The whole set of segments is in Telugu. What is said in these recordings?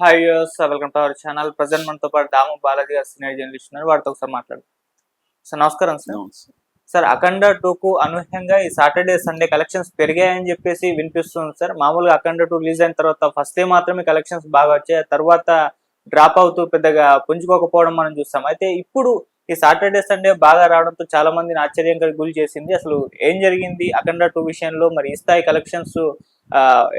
Hi sir welcome to our channel present మనతో పాటు దాము బాలాజీ గారు సీనియర్ జర్నలిస్ట్ ఉన్నారు. వారితో ఒకసారి మాట్లాడు. సార్ నమస్కారం సార్ సార్ అఖండ టూ కు అనూహ్యంగా ఈ సాటర్డే సండే కలెక్షన్స్ పెరిగాయని చెప్పేసి వినిపిస్తుంది సార్ మామూలుగా అఖండ టూ రిలీజ్ అయిన తర్వాత ఫస్ట్ డే మాత్రమే కలెక్షన్స్ బాగా వచ్చాయి. తర్వాత డ్రాప్ అవుతూ పెద్దగా పుంజుకోకపోవడం మనం చూస్తాం. అయితే ఇప్పుడు ఈ సాటర్డే సండే బాగా రావడంతో చాలా మందిని ఆశ్చర్యం గురి చేసింది. అసలు ఏం జరిగింది అఖండ టూ విషయంలో? మరి ఈ స్థాయి కలెక్షన్స్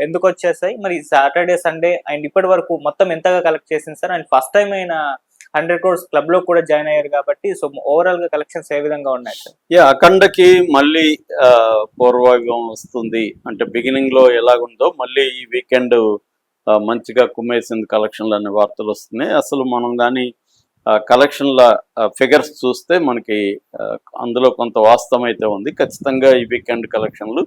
ఎందుకు వచ్చేసాయి? మరి సాటర్డే సండే అండ్ ఇప్పటి వరకు మొత్తం ఎంతగా కలెక్ట్ చేసింది సార్? అండ్ ఫస్ట్ టైం అయిన హండ్రెడ్ క్రోర్స్ క్లబ్లో కూడా జాయిన్ అయ్యారు కాబట్టి సో ఓవరాల్గా కలెక్షన్స్ ఏ విధంగా ఉన్నాయి సార్? యా అఖండకి మళ్ళీ ఆ, పూర్వభాగం వస్తుంది. అంటే బిగినింగ్లో ఎలాగుందో మళ్ళీ ఈ వీకెండ్ మంచిగా కుమ్మేసింది కలెక్షన్లు అనే వార్తలు వస్తున్నాయి. అసలు మనం కానీ కలెక్షన్ల ఫిగర్స్ చూస్తే మనకి అందులో కొంత వాస్తవం అయితే ఉంది. ఖచ్చితంగా ఈ వీకెండ్ కలెక్షన్లు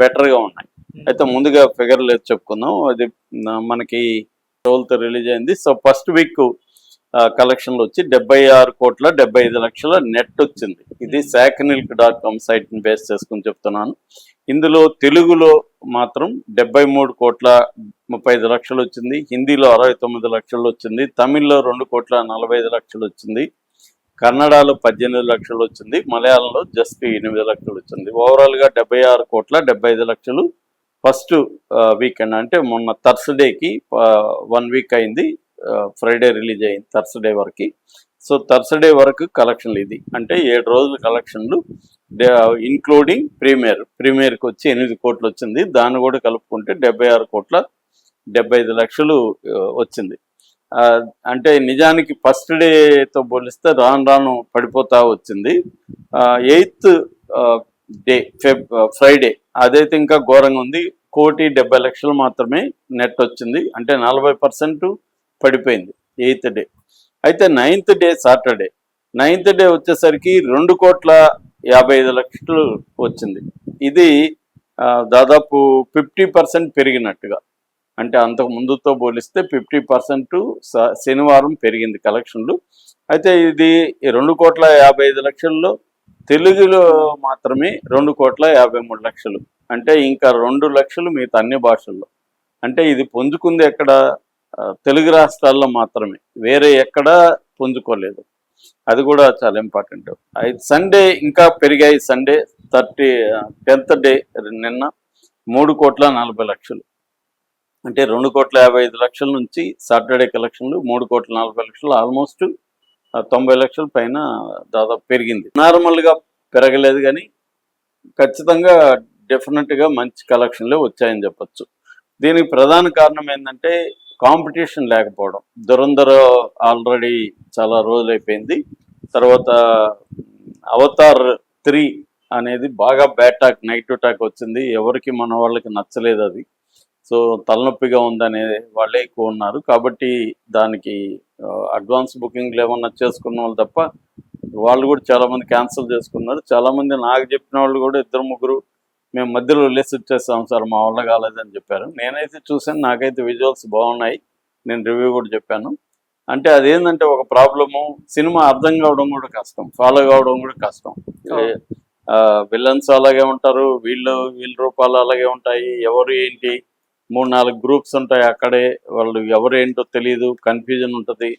బెటర్గా ఉన్నాయి. అయితే ముందుగా ఫిగర్ లేదు చెప్పుకుందాం. అది మనకి రోజులతో రిలీజ్ అయింది. సో ఫస్ట్ వీక్ కలెక్షన్లు వచ్చి డెబ్బై ఆరు కోట్ల డెబ్బై ఐదు లక్షల నెట్ వచ్చింది. ఇది శాఖనిల్క్ డాట్ కామ్ సైట్ని బేస్ చేసుకుని చెప్తున్నాను. ఇందులో తెలుగులో మాత్రం డెబ్బై మూడు కోట్ల ముప్పై ఐదు లక్షలు వచ్చింది. హిందీలో అరవై తొమ్మిది లక్షలు వచ్చింది. తమిళ్ళో రెండు కోట్ల నలభై ఐదు లక్షలు వచ్చింది. కన్నడలో పద్దెనిమిది లక్షలు వచ్చింది. మలయాళంలో జస్ట్ ఎనిమిది లక్షలు వచ్చింది. ఓవరాల్గా డెబ్బై ఆరు కోట్ల డెబ్బై ఐదు లక్షలు ఫస్ట్ వీకెండ్ అంటే మొన్న థర్స్డేకి వన్ వీక్ అయింది. ఫ్రైడే రిలీజ్ అయింది థర్స్డే వరకు. సో థర్స్డే వరకు కలెక్షన్లు ఇది. అంటే ఏడు రోజుల కలెక్షన్లు ఇన్క్లూడింగ్ ప్రీమియర్ ప్రీమియర్కి వచ్చి ఎనిమిది కోట్లు వచ్చింది. దాన్ని కూడా కలుపుకుంటే డెబ్బై ఆరు కోట్ల డెబ్బై ఐదు లక్షలు వచ్చింది. అంటే నిజానికి ఫస్ట్ డేతో పోలిస్తే రాను రాను పడిపోతా వచ్చింది. Eighth day Feb Friday. అదైతే ఇంకా ఘోరంగా ఉంది. కోటి డెబ్బై లక్షలు మాత్రమే నెట్ వచ్చింది. అంటే నలభై పర్సెంట్ పడిపోయింది ఎయిత్ డే. అయితే ninth day Saturday. Ninth day వచ్చేసరికి రెండు కోట్ల యాభై ఐదు లక్షలు వచ్చింది. ఇది దాదాపు ఫిఫ్టీ పర్సెంట్ పెరిగినట్టుగా. అంటే అంతకు ముందుతో పోలిస్తే ఫిఫ్టీ పర్సెంట్ శనివారం పెరిగింది కలెక్షన్లు. అయితే ఇది రెండు కోట్ల యాభై ఐదు లక్షల్లో తెలుగులో మాత్రమే రెండు కోట్ల యాభై మూడు లక్షలు. అంటే ఇంకా రెండు లక్షలు మిగతా అన్ని భాషల్లో. అంటే ఇది పుంజుకుంది ఎక్కడ? తెలుగు రాష్ట్రాల్లో మాత్రమే. వేరే ఎక్కడా పుంజుకోలేదు అది కూడా చాలా ఇంపార్టెంట్. అయితే సండే ఇంకా పెరిగాయి. సండే థర్టీ టెన్త్ డే నిన్న మూడు కోట్ల నలభై లక్షలు. అంటే రెండు కోట్ల యాభై ఐదు లక్షల నుంచి సాటర్డే కలెక్షన్లు మూడు కోట్ల నలభై లక్షలు ఆల్మోస్ట్ తొంభై లక్షల పైన దాదాపు పెరిగింది. నార్మల్గా పెరగలేదు కానీ ఖచ్చితంగా డెఫినెట్గా మంచి కలెక్షన్లే వచ్చాయని చెప్పొచ్చు. దీనికి ప్రధాన కారణం ఏంటంటే కాంపిటీషన్ లేకపోవడం. దురంధర ఆల్రెడీ చాలా రోజులు అయిపోయింది తర్వాత అవతార్ త్రీ అనేది బాగా బ్యాడ్ టాక్ నెగిటివ్ టాక్ వచ్చింది. ఎవరికి మన వాళ్ళకి నచ్చలేదు అది. సో తలనొప్పిగా ఉందనే వాళ్ళే ఎక్కువ ఉన్నారు. కాబట్టి దానికి అడ్వాన్స్ బుకింగ్లు ఏమన్నా చేసుకున్న వాళ్ళు తప్ప వాళ్ళు కూడా చాలా మంది క్యాన్సిల్ చేసుకున్నారు. చాలా మంది నాకు చెప్పిన వాళ్ళు కూడా ఇద్దరు ముగ్గురు మేము మధ్యలో రిలీజ్ ఇచ్చేస్తాం సార్ మా వల్ల కాలేదని చెప్పారు. నేనైతే చూసాను నాకైతే విజువల్స్ బాగున్నాయి. నేను రివ్యూ కూడా చెప్పాను. అంటే అదేంటంటే ఒక ప్రాబ్లము సినిమా అర్థం కావడం కూడా కష్టం ఫాలో కావడం కూడా కష్టం. విలన్స్ అలాగే ఉంటారు వీళ్ళు వీళ్ళ రూపాలు అలాగే ఉంటాయి ఎవరు ఏంటి మూడు నాలుగు గ్రూప్స్ ఉంటాయి అక్కడే. వాళ్ళు ఎవరు ఏంటో తెలియదు కన్ఫ్యూజన్ ఉంటుంది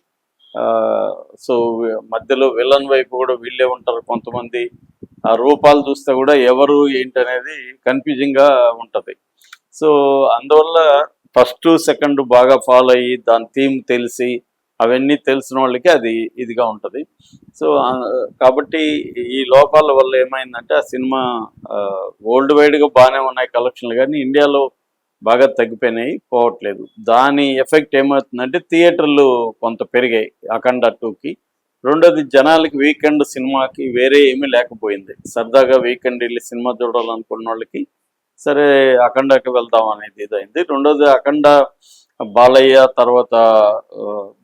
సో మధ్యలో విలన్ వైపు కూడా వీళ్ళే ఉంటారు కొంతమంది. ఆ రూపాలు చూస్తే కూడా ఎవరు ఏంటి అనేది కన్ఫ్యూజింగ్గా సో అందువల్ల ఫస్ట్ సెకండ్ బాగా ఫాలో అయ్యి దాని థీమ్ తెలిసి అవన్నీ తెలిసిన వాళ్ళకి అది ఇదిగా ఉంటది. సో కాబట్టి ఈ లోపాల వల్ల ఏమైందంటే ఆ సినిమా వరల్డ్ వైడ్గా బాగానే ఉన్నాయి కలెక్షన్లు కానీ ఇండియాలో బాగా తగ్గిపోయినాయి పోవట్లేదు. దాని ఎఫెక్ట్ ఏమవుతుందంటే థియేటర్లు కొంత పెరిగాయి అఖండ టూకి. రెండోది జనాలకి వీకెండ్ సినిమాకి వేరే ఏమీ లేకపోయింది. సరదాగా వీకెండ్ వెళ్ళి సినిమా చూడాలనుకున్న వాళ్ళకి సరే అఖండకి వెళ్దాం అనేది ఇదైంది. రెండోది అఖండ బాలయ్య తర్వాత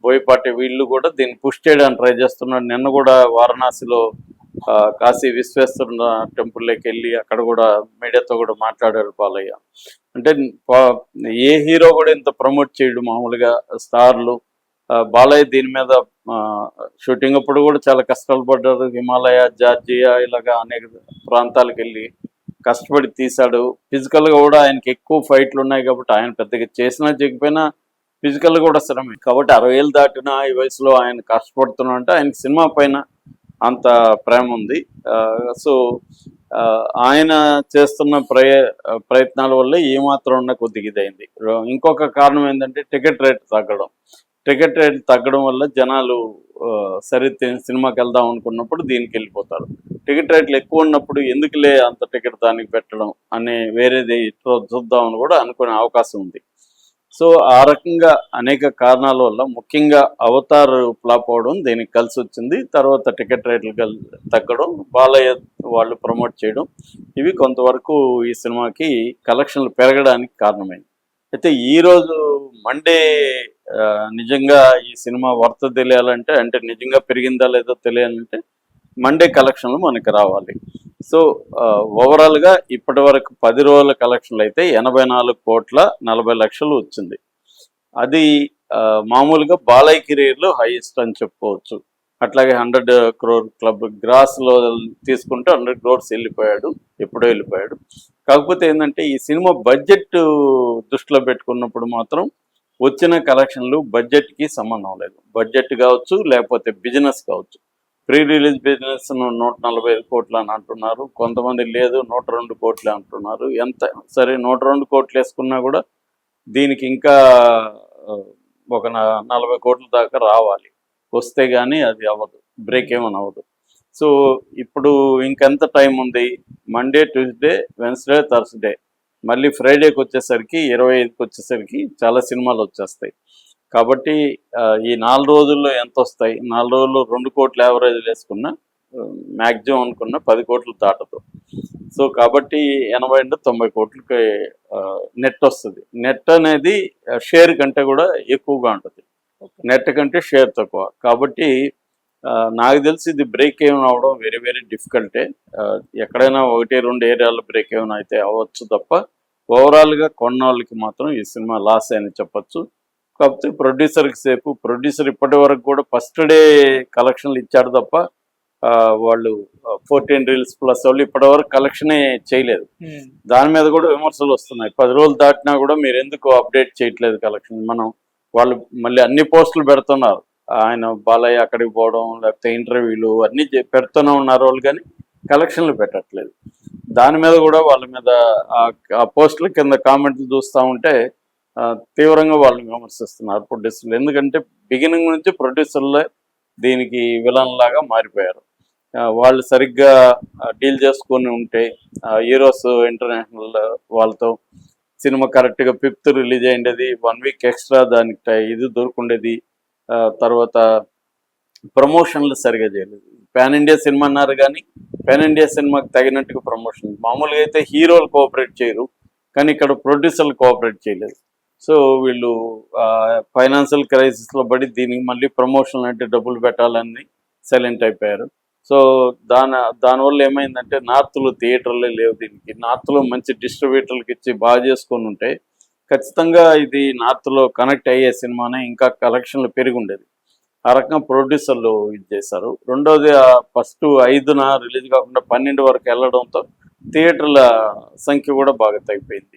బోయపాటి వీళ్ళు కూడా దీన్ని పుష్ చేయడానికి ట్రై చేస్తున్నారు. నిన్న కూడా వారణాసిలో కాశీ విశ్వేశ్వర టెంపుల్లోకి వెళ్ళి అక్కడ కూడా మీడియాతో కూడా మాట్లాడారు బాలయ్య. అంటే ఏ హీరో కూడా ఇంత ప్రమోట్ చేయడు మామూలుగా స్టార్లు. బాలయ్య దీని మీద షూటింగ్ అప్పుడు కూడా చాలా కష్టాలు పడ్డారు. హిమాలయ జార్జియా ఇలాగా అనేక ప్రాంతాలకు వెళ్ళి కష్టపడి తీశాడు. ఫిజికల్గా కూడా ఆయనకి ఎక్కువ ఫైట్లు ఉన్నాయి కాబట్టి ఆయన పెద్దగా చేసినా చేయకపోయినా ఫిజికల్ కూడా శ్రమే. కాబట్టి అరవై ఏళ్ళు దాటిన ఈ వయసులో ఆయన కష్టపడుతున్నా అంటే ఆయన సినిమా పైన అంత ప్రేమ ఉంది. సో ఆయన చేస్తున్న ప్రయ ప్రయత్నాల వల్ల ఏమాత్రం ఉన్న కొద్దిగా ఇదైంది. ఇంకొక కారణం ఏంటంటే టికెట్ రేట్ తగ్గడం. టికెట్ రేట్ తగ్గడం వల్ల జనాలు సరే సినిమాకి వెళ్దాం అనుకున్నప్పుడు దీనికి వెళ్ళిపోతారు. టికెట్ రేట్లు ఎక్కువ ఉన్నప్పుడు ఎందుకులే అంత టికెట్ దానికి పెట్టడం అనే వేరేది చూద్దామని కూడా అనుకునే అవకాశం ఉంది. సో ఆ రకంగా అనేక కారణాల వల్ల ముఖ్యంగా అవతార్ ఫ్లాప్ అవడం దీనికి కలిసి వచ్చింది. తర్వాత టికెట్ రేట్లు తగ్గడం బాలయ్య వాళ్ళు ప్రమోట్ చేయడం. ఇవి కొంతవరకు ఈ సినిమాకి కలెక్షన్లు పెరగడానికి కారణమైంది. అయితే ఈ రోజు మండే నిజంగా ఈ సినిమా వర్త తెలియాలంటే అంటే నిజంగా పెరిగిందా లేదో తెలియాలంటే మండే కలెక్షన్లు మనకి రావాలి. సో ఓవరాల్గా ఇప్పటి వరకు పది రోజుల కలెక్షన్లు అయితే ఎనభై నాలుగు కోట్ల నలభై లక్షలు వచ్చింది. అది మామూలుగా బాలయ్య కెరీర్లో హైయెస్ట్ అని చెప్పుకోవచ్చు. అట్లాగే హండ్రెడ్ క్రోర్ క్లబ్ గ్రాస్లో తీసుకుంటే హండ్రెడ్ క్రోర్స్ వెళ్ళిపోయాడు ఎప్పుడో వెళ్ళిపోయాడు. కాకపోతే ఏంటంటే ఈ సినిమా బడ్జెట్ దృష్టిలో పెట్టుకున్నప్పుడు మాత్రం వచ్చిన కలెక్షన్లు బడ్జెట్కి సంబంధం లేదు. బడ్జెట్ కావచ్చు లేకపోతే బిజినెస్ కావచ్చు. ప్రీ రిలీజ్ బిజినెస్ నూట నలభై ఐదు కోట్లు అని అంటున్నారు. కొంతమంది లేదు నూట రెండు కోట్లు అంటున్నారు. ఎంత సరే నూట రెండు కోట్లు వేసుకున్నా కూడా దీనికి ఇంకా ఒక నలభై కోట్ల దాకా రావాలి. వస్తే కానీ అది అవ్వదు. బ్రేక్ ఏమని అవ్వదు. సో ఇప్పుడు ఇంకెంత టైం ఉంది? మండే ట్యూస్డే వెన్స్డే థర్స్డే మళ్ళీ ఫ్రైడేకి వచ్చేసరికి ఇరవై ఐదుకి వచ్చేసరికి చాలా సినిమాలు వచ్చేస్తాయి. కాబట్టి ఈ నాలుగు రోజుల్లో ఎంత వస్తాయి నాలుగు రోజుల్లో రెండు కోట్ల యావరేజ్ వేసుకున్నా మ్యాక్సిమం అనుకున్న పది కోట్లు దాటదు. సో కాబట్టి ఎనభై నుండి తొంభై కోట్లకి నెట్ వస్తుంది. నెట్ అనేది షేర్ కంటే కూడా ఎక్కువగా ఉంటుంది. నెట్ కంటే షేర్ తక్కువ. కాబట్టి నాకు తెలిసి ఇది బ్రేక్ ఏమైనా అవడం వెరీ వెరీ డిఫికల్టే ఎక్కడైనా ఒకటి రెండు ఏరియాలో బ్రేక్ ఏమైనా అయితే అవ్వచ్చు తప్ప ఓవరాల్గా కొన్న వాళ్ళకి మాత్రం ఈ సినిమా లాస్ అని చెప్పొచ్చు. కాకపోతే ప్రొడ్యూసర్కి సేపు. ప్రొడ్యూసర్ ఇప్పటి వరకు కూడా ఫస్ట్ డే కలెక్షన్లు ఇచ్చాడు తప్ప వాళ్ళు ఫోర్టీన్ రీల్స్ ప్లస్ వాళ్ళు ఇప్పటి వరకు కలెక్షనే చేయలేదు. దాని మీద కూడా విమర్శలు వస్తున్నాయి. పది రోజులు దాటినా కూడా మీరు ఎందుకు అప్డేట్ చేయట్లేదు కలెక్షన్ మనం వాళ్ళు మళ్ళీ అన్ని పోస్టులు పెడుతున్నారు. ఆయన బాలయ్య అక్కడికి పోవడం లేకపోతే ఇంటర్వ్యూలు అన్ని పెడుతూనే ఉన్నారు వాళ్ళు కానీ కలెక్షన్లు పెట్టట్లేదు. దాని మీద కూడా వాళ్ళ మీద ఆ- పోస్టుల కింద కామెంట్లు చూస్తూ ఉంటే తీవ్రంగా వాళ్ళు విమర్శిస్తున్నారు ప్రొడ్యూసర్లు. ఎందుకంటే బిగినింగ్ నుంచి ప్రొడ్యూసర్లే దీనికి విలన్ లాగా మారిపోయారు. వాళ్ళు సరిగ్గా డీల్ చేసుకొని ఉంటే హీరోస్ ఇంటర్నేషనల్ వాళ్ళతో సినిమా కరెక్ట్గా ఫిఫ్త్ రిలీజ్ అయ్యేది వన్ వీక్ ఎక్స్ట్రా దానికి ఇది దొరుకుండేది తర్వాత ప్రమోషన్లు సరిగా చేయలేదు. పాన్ ఇండియా సినిమా అన్నారు కానీ పాన్ ఇండియా సినిమాకి తగినట్టుగా ప్రమోషన్. మామూలుగా అయితే హీరోలు కోఆపరేట్ చేయరు కానీ ఇక్కడ ప్రొడ్యూసర్లు కోఆపరేట్ చేయలేదు. సో వీళ్ళు ఫైనాన్షియల్ క్రైసిస్లో పడి దీనికి మళ్ళీ ప్రమోషన్ అంటే డబ్బులు పెట్టాలని సైలెంట్ అయిపోయారు. సో దాని దానివల్ల ఏమైందంటే నార్త్లో థియేటర్లే లేవు దీనికి. నార్త్లో మంచి డిస్ట్రిబ్యూటర్లకు ఇచ్చి బాగా చేసుకొని ఉంటే ఖచ్చితంగా ఇది నార్త్లో కనెక్ట్ అయ్యే సినిమానే ఇంకా కలెక్షన్లు పెరిగి ఉండేది ఆ రకంగా ప్రొడ్యూసర్లు ఇది చేశారు. రెండోది ఫస్ట్ ఐదున రిలీజ్ కాకుండా పన్నెండు వరకు వెళ్ళడంతో థియేటర్ల సంఖ్య కూడా బాగా తగ్గిపోయింది.